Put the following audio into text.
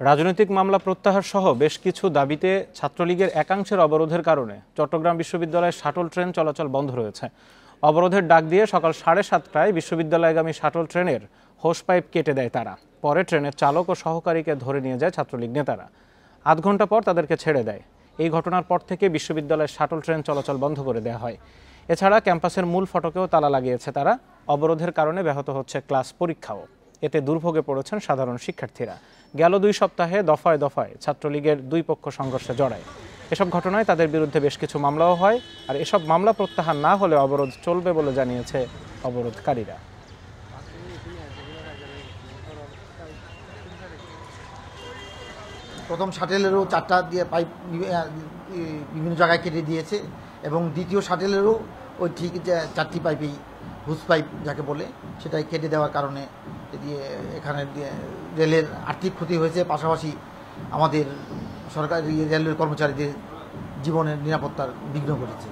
রাজনৈতিক মামলা প্রত্যাহার সহ বেশ কিছু দাবিতে ছাত্রলীগের একাংশের অবরোধের কারণে চট্টগ্রাম বিশ্ববিদ্যালয়ের শাটল ট্রেন চলাচল বন্ধ রয়েছে। অবরোধের ডাক দিয়ে সকাল সাড়ে সাতটায় বিশ্ববিদ্যালয়গামী শাটল ট্রেনের হোস পাইপ কেটে দেয় তারা। পরে ট্রেনের চালক ও সহকারীকে ধরে নিয়ে যায় ছাত্রলীগ নেতারা। আধ ঘণ্টা পর তাদেরকে ছেড়ে দেয়। এই ঘটনার পর থেকে বিশ্ববিদ্যালয়ের শাটল ট্রেন চলাচল বন্ধ করে দেওয়া হয়। এছাড়া ক্যাম্পাসের মূল ফটকেও তালা লাগিয়েছে তারা। অবরোধের কারণে ব্যাহত হচ্ছে ক্লাস পরীক্ষাও। এতে দুর্ভোগে পড়েছেন সাধারণ শিক্ষার্থীরা। গেল দুই সপ্তাহে দফায় দফায় ছাত্রলীগের দুই পক্ষ সংঘর্ষে জড়ায়। এসব ঘটনায় তাদের বিরুদ্ধে বেশ কিছু মামলাও হয় আর এসব মামলা প্রত্যাহার না হলে অবরোধ চলবে বলে জানিয়েছে অবরোধকারীরা। প্রথম শাটেলেরও চারটা দিয়ে পাইপ বিভিন্ন জায়গায় কেটে দিয়েছে এবং দ্বিতীয় শাটেলেরও ওই ঠিক চারটি পাইপেই হুস পাইপ যাকে বলে সেটাই কেটে দেওয়ার কারণে দিয়ে এখানে রেলের আর্থিক ক্ষতি হয়েছে, পাশাপাশি আমাদের সরকারি রেলের কর্মচারীদের জীবনের নিরাপত্তার বিঘ্ন ঘটেছে।